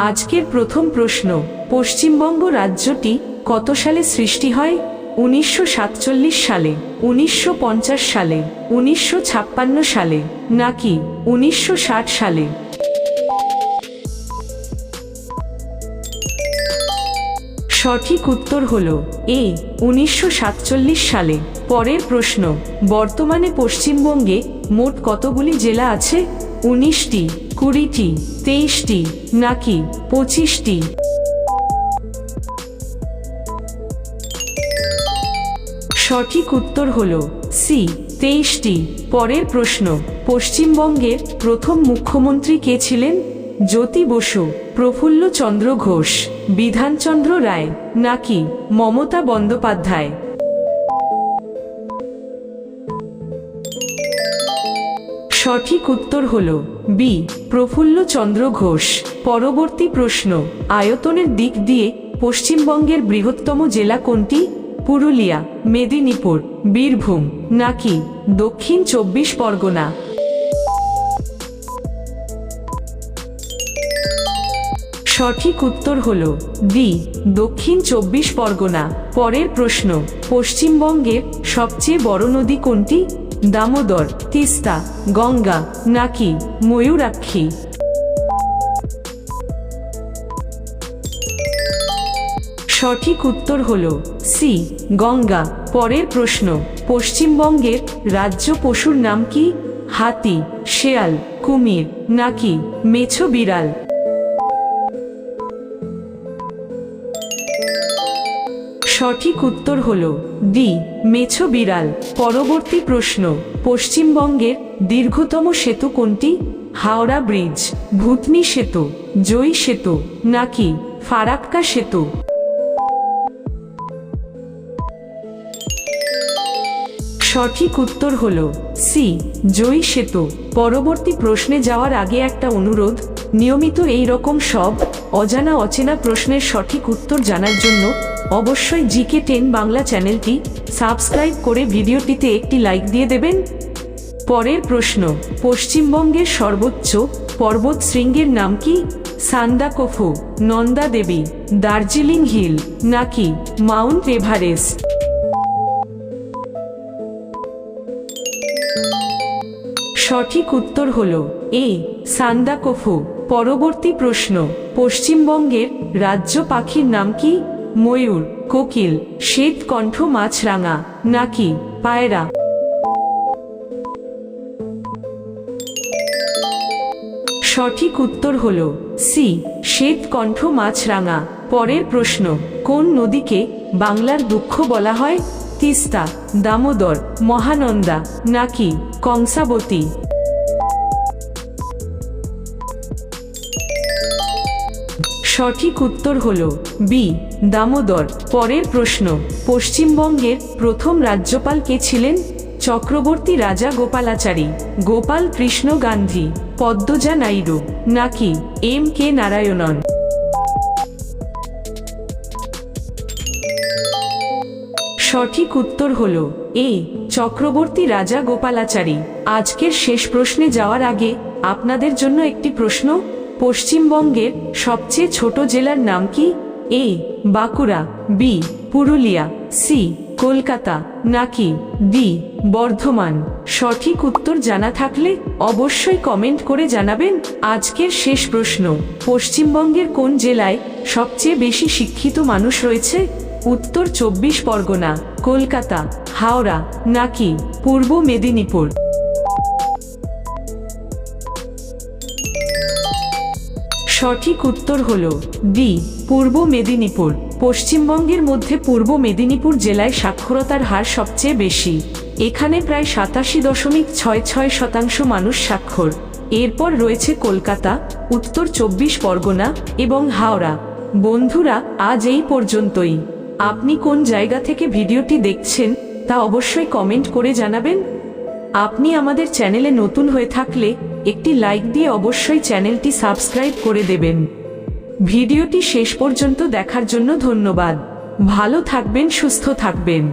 আজকের প্রথম প্রশ্ন, পশ্চিমবঙ্গ রাজ্যটি কত সালে সৃষ্টি হয়? উনিশশো সাতচল্লিশ সালে, উনিশশো পঞ্চাশ সালে, উনিশশো ছাপ্পান্ন সালে, নাকি উনিশশো ষাট সালে? সঠিক উত্তর হল এ, উনিশশো সাতচল্লিশ সালে। পরের প্রশ্ন, বর্তমানে পশ্চিমবঙ্গে মোট কতগুলি জেলা আছে? উনিশটি। কুড়িটি, তেইশটি, নাকি পঁচিশটি? সঠিক উত্তর হল সি, তেইশটি। পরের প্রশ্ন, পশ্চিমবঙ্গের প্রথম মুখ্যমন্ত্রী কে ছিলেন? জ্যোতি বসু প্রফুল্ল চন্দ্র ঘোষ, বিধানচন্দ্র রায়, নাকি মমতা বন্দ্যোপাধ্যায়? সঠিক উত্তর হল বি, প্রফুল্ল চন্দ্র ঘোষ। পরবর্তী প্রশ্ন, আয়তনের দিক দিয়ে পশ্চিমবঙ্গের বৃহত্তম জেলা কোনটি? পুরুলিয়া, মেদিনীপুর, বীরভূম, নাকি দক্ষিণ চব্বিশ পরগনা? সঠিক উত্তর হল ডি, দক্ষিণ চব্বিশ পরগনা। পরের প্রশ্ন, পশ্চিমবঙ্গের সবচেয়ে বড় নদী কোনটি? দামোদর, তিস্তা, গঙ্গা, নাকি ময়ূরাক্ষী? সঠিক উত্তর হল সি, গঙ্গা। পরের প্রশ্ন, পশ্চিমবঙ্গের রাজ্য পশুর নাম কি? হাতি, শেয়াল, কুমির, নাকি মেছো বিড়াল? সঠিক উত্তর হল ডি, মেছো বিড়াল। পরবর্তী প্রশ্ন, পশ্চিমবঙ্গের দীর্ঘতম সেতু কোনটি? হাওড়া ব্রিজ, ভূতনি সেতু জয়ী সেতু, নাকি ফারাক্কা সেতু? সঠিক উত্তর হল সি জয়ী সেতু। পরবর্তী প্রশ্নে যাওয়ার আগে একটা অনুরোধ, নিয়মিত এই রকম সব অজানা অচেনা প্রশ্নের সঠিক উত্তর জানার জন্য অবশ্যই জিকে টেন বাংলা চ্যানেলটি সাবস্ক্রাইব করে ভিডিওটিতে একটি লাইক দিয়ে দেবেন। পরের প্রশ্ন, পশ্চিমবঙ্গের সর্বোচ্চ পর্বত শৃঙ্গের নাম কি? সান্দাকফু, নন্দা দেবী, দার্জিলিং হিল নাকি মাউন্ট এভারেস্ট? সঠিক উত্তর হল এ, সান্দাকফু। পরবর্তী প্রশ্ন, পশ্চিমবঙ্গের রাজ্য পাখির নাম কি? ময়ূর, কোকিল শ্বেতকণ্ঠ মাছরাঙা, নাকি পায়রা? সঠিক উত্তর হল সি শ্বেতকণ্ঠ মাছরাঙা। পরের প্রশ্ন, কোন নদীকে বাংলার দুঃখ বলা হয়? তিস্তা, দামোদর, মহানন্দা, নাকি কংসাবতী? সঠিক উত্তর হল বি, দামোদর। পরের প্রশ্ন, পশ্চিমবঙ্গের প্রথম রাজ্যপাল কে ছিলেন? চক্রবর্তী রাজা গোপালাচারী, গোপাল কৃষ্ণ গান্ধী, পদ্মজা নাইডু, নাকি এম কে নারায়ণন? সঠিক উত্তর হল, এ, চক্রবর্তী রাজা গোপালাচারী। আজকের শেষ প্রশ্নে যাওয়ার আগে, আপনাদের জন্য একটি প্রশ্ন, পশ্চিমবঙ্গের সবচেয়ে ছোট জেলার নাম কি? A, Bankura, B, Purulia, C, Kolkata, নাকি ডি, বর্ধমান। সঠিক উত্তর জানা থাকলে অবশ্যই কমেন্ট করে জানাবেন আজকের শেষ প্রশ্ন। পশ্চিমবঙ্গের কোন জেলায় সবচেয়ে বেশি শিক্ষিত মানুষ রয়েছে? উত্তর চব্বিশ পরগনা, কলকাতা, হাওড়া, নাকি পূর্ব মেদিনীপুর? সঠিক উত্তর হল ডি, পূর্ব মেদিনীপুর। পশ্চিমবঙ্গের মধ্যে পূর্ব মেদিনীপুর জেলায় সাক্ষরতার হার সবচেয়ে বেশি। এখানে প্রায় সাতাশি দশমিক ছয় ছয় শতাংশ মানুষ স্বাক্ষর। এরপর রয়েছে কলকাতা, উত্তর চব্বিশ পরগনা এবং হাওড়া। বন্ধুরা, আজ এই পর্যন্তই। আপনি কোন জায়গা থেকে ভিডিওটি দেখছেন, তা অবশ্যই কমেন্ট করে জানাবেন। আপনি আমাদের চ্যানেলে নতুন হয়ে থাকলে, একটি লাইক দিয়ে অবশ্যই চ্যানেলটি সাবস্ক্রাইব করে দেবেন। ভিডিওটি শেষ পর্যন্ত দেখার জন্য ধন্যবাদ। ভালো থাকবেন, সুস্থ থাকবেন।